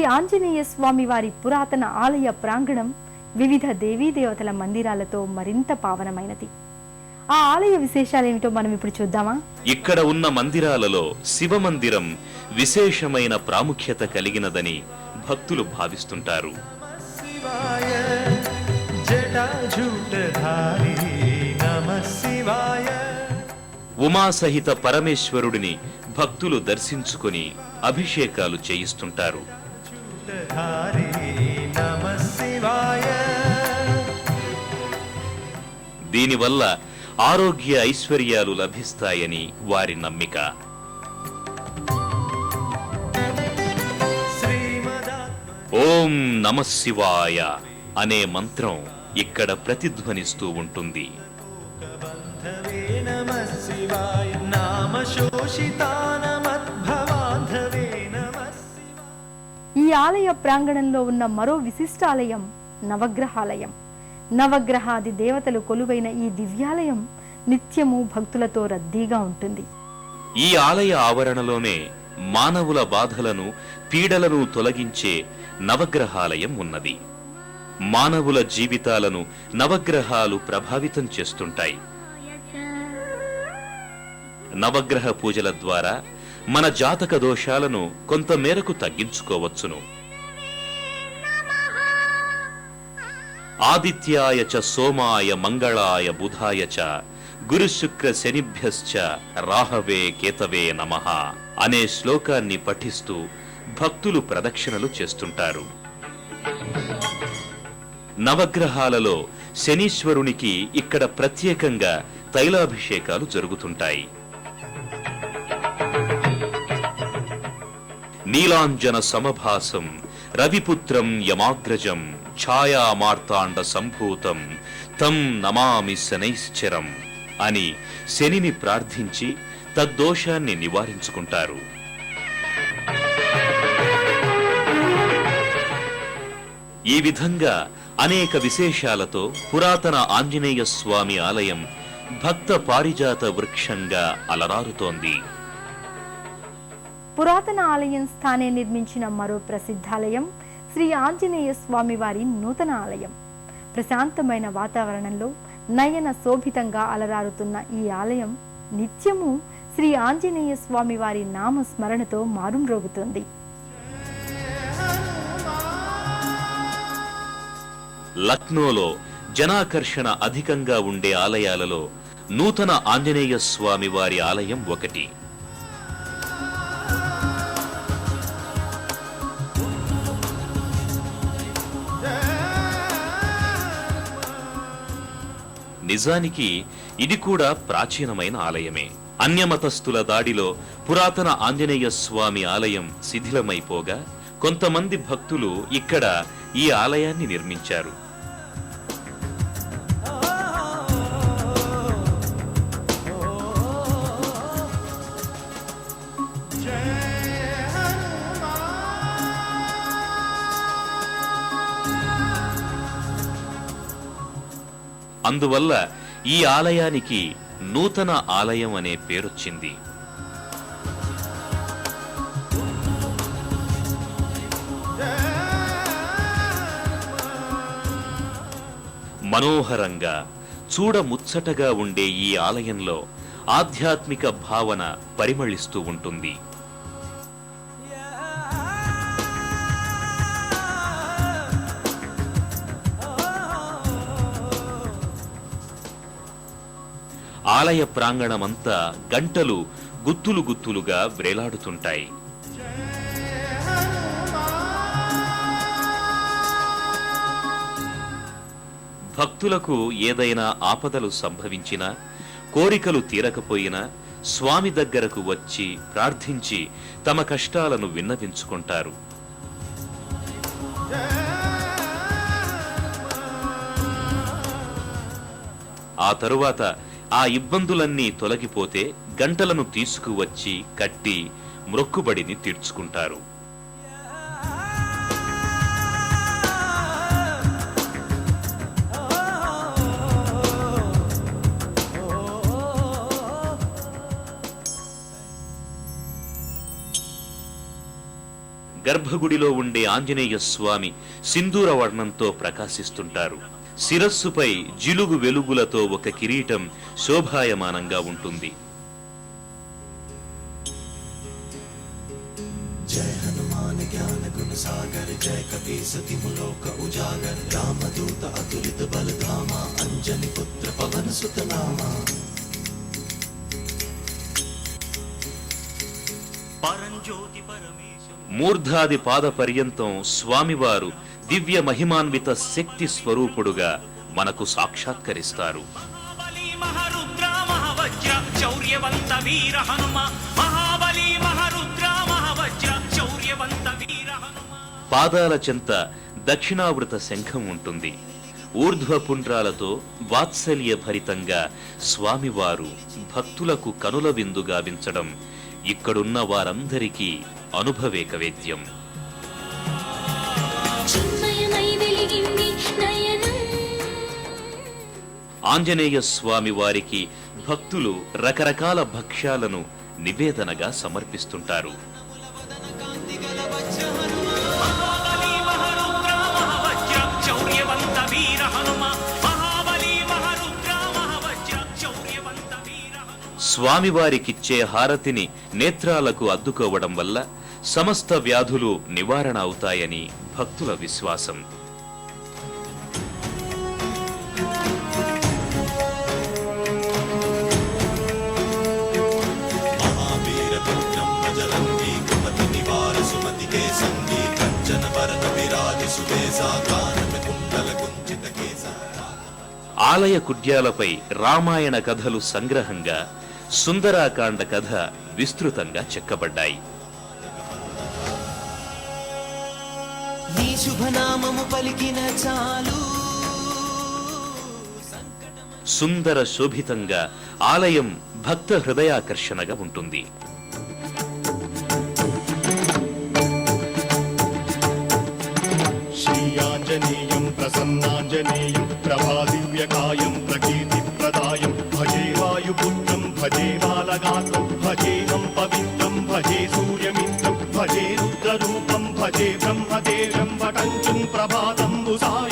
శ్రీ ఆంజనేయ స్వామి వారి పురాతన ఆలయ ప్రాంగణం వివిధ దేవతల మందిరాలతో మరింత పావనమైనది. ఆ ఆలయ విశేషాలేమిటో మనం ఇప్పుడు చూద్దామా? ఇక్కడ ఉన్న మందిరాలలో శివ మందిరం విశేషమైన ప్రాముఖ్యత కలిగినదని భక్తులు భావిస్తుంటారు. ఉమాసహిత పరమేశ్వరుడిని భక్తులు దర్శించుకుని అభిషేకాలు చేయిస్తుంటారు. దీనివల్ల ఆరోగ్య ఐశ్వర్యాలు లభిస్తాయని వారి నమ్మిక. ఓం నమశివాయ అనే మంత్రం ఇక్కడ ప్రతిధ్వనిస్తూ ఉంటుంది. నామ శోషితా ఈ ఆలయ ప్రాంగణంలో ఉన్న మరో విశిష్ట ఆలయం నవగ్రహాలయం. నవగ్రహాది దేవతలు కొలువైన ఈ దివ్యాలయం నిత్యము భక్తులతో రద్దీగా ఉంటుంది. ఈ ఆలయ ఆవరణలోనే మానవుల బాధలను పీడలను తొలగించే నవగ్రహాలయం ఉన్నది. మానవుల జీవితాలను నవగ్రహాలు ప్రభావితం చేస్తుంటాయి. నవగ్రహ పూజల ద్వారా మన జాతక దోషాలను కొంత మేరకు తగ్గించుకోవచ్చును. ఆదిత్యాయ చ సోమాయ మంగళాయ బుధాయ చ గురుశుక్ర శనిభ్యశ్చ రాహవే కేతవే నమః అనే శ్లోకాన్ని పఠిస్తూ భక్తులు ప్రదక్షిణలు చేస్తుంటారు. నవగ్రహాలలో శనీశ్వరునికి ఇక్కడ ప్రత్యేకంగా తైలాభిషేకాలు జరుగుతుంటాయి. నీలాంజన సమభాసం రవిపుత్రం యమాగ్రజం ఛాయామార్తాండ సంభూతం తం నమామి శనైశ్చరం అని శనిని ప్రార్థించి తద్దోషాన్ని నివారించుకుంటారు. ఈ విధంగా అనేక విశేషాలతో పురాతన ఆంజనేయ స్వామి ఆలయం భక్త పారిజాత వృక్షంగా అలరారుతోంది. పురాతన ఆలయం స్థానే నిర్మించిన మరో ప్రసిద్ధాలయం శ్రీ ఆంజనేయ స్వామి వారి నూతన ఆలయం. ప్రశాంతమైన వాతావరణంలో నయన శోభితంగా అలరారుతున్న ఈ ఆలయం నిత్యము శ్రీ ఆంజనేయ స్వామి వారి నామ స్మరణతో మారుమ్రోగుతుంది. లక్నోలో జనాకర్షణ అధికంగా ఉండే ఆలయాలలో నూతన ఆంజనేయ స్వామి వారి ఆలయం ఒకటి. నిజానికి ఇది కూడా ప్రాచీనమైన ఆలయమే. అన్యమతస్థుల దాడిలో పురాతన ఆంజనేయ స్వామి ఆలయం శిథిలమైపోగా కొంతమంది భక్తులు ఇక్కడ ఈ ఆలయాన్ని నిర్మించారు. అందువల్ల ఈ ఆలయానికి నూతన ఆలయం అనే పేరొచ్చింది. మనోహరంగా చూడముచ్చటగా ఉండే ఈ ఆలయంలో ఆధ్యాత్మిక భావన పరిమళిస్తూ ఉంటుంది. ఆలయ ప్రాంగణమంతా గంటలు గుత్తులు గుత్తులుగా వ్రేలాడుతుంటాయి భక్తులకు ఏదైనా ఆపదలు సంభవించినా కోరికలు తీరకపోయినా స్వామి దగ్గరకు వచ్చి ప్రార్థించి తమ కష్టాలను విన్నవించుకుంటారు. ఆ తరువాత ఆ ఇబ్బందులన్నీ తొలగిపోతే గంటలను తీసుకువచ్చి కట్టి మ్రొక్కుబడిని తీర్చుకుంటారు. గర్భగుడిలో ఉండే ఆంజనేయ స్వామి సింధూర వర్ణంతో ప్రకాశిస్తుంటారు. శిరస్సుపై జిలుగు వెలుగులతో ఒక కిరీటం శోభాయమానంగా ఉంటుంది. పరంజ్యోతి పరమేశం మూర్ధాది పాద పర్యంతం స్వామివారు దివ్య మహిమాన్విత శక్తి స్వరూపుడుగా మనకు సాక్షాత్కరిస్తారు మహాబలి మహరుద్ర మహవజ్ర శౌర్యవంత వీర హనుమ. మహాబలి మహరుద్ర మహవజ్ర శౌర్యవంత వీర హనుమ. పాదాల చెంత దక్షిణావృత శంఖం ఉంటుంది. ఊర్ధ్వ పుండ్రాలతో వాత్సల్య భరితంగా స్వామివారు భక్తులకు కనుల విందు గావించడం ఇక్కడున్న వారందరికీ అనుభవేక వేద్యం ఆంజనేయ స్వామి వారికి భక్తులు రకరకాల భక్ష్యాలను నివేదనగా సమర్పిస్తుంటారు. స్వామివారికిచ్చే హారతిని నేత్రాలకు అద్దుకోవడం వల్ల సమస్త వ్యాధులు నివారణ అవుతాయని భక్తుల విశ్వాసం. ఆలయ కుడ్యాలపై రామాయణ కథలు సంగ్రహంగా సుందరాకాండ కథ విస్తృతంగా చెక్కబడ్డాయి. శుభనామము పలికిన చాలు. సుందర శోభితంగా ఆలయం భక్త హృదయాకర్షణగా ఉంటుంది. శ్రీయాంజనేయం ప్రసన్నాంజనేయం ప్రభాదివ్యకాయం ప్రకీర్తి 在。